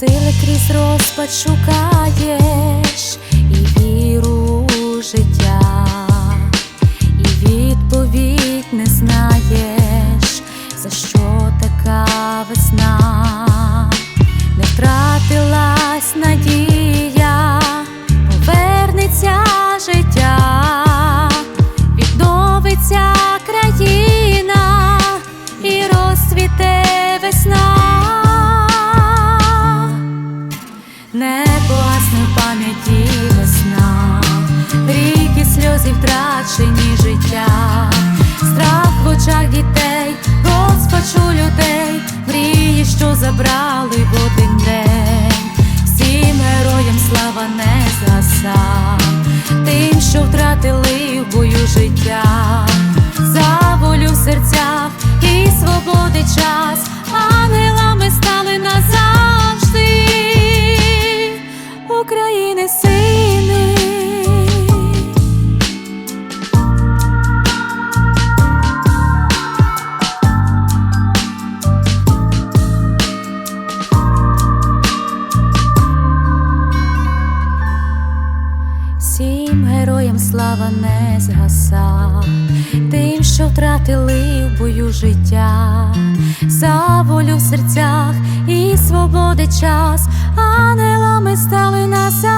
сили крізь розпад шукаєш і віру у життя, і відповідь не знаєш, за що така весна, Не погасне в пам'яті весна, ріки сльози втрачені життя, страх в очах дітей, розпач у людей, мрії, що забрали в один день, всім героям слава не згаса, тим, що втратили в бою життя, Всім героям слава не згаса, тим, що втратили в бою життя, за волю в серцях і свободи час, ангелами стали на нас.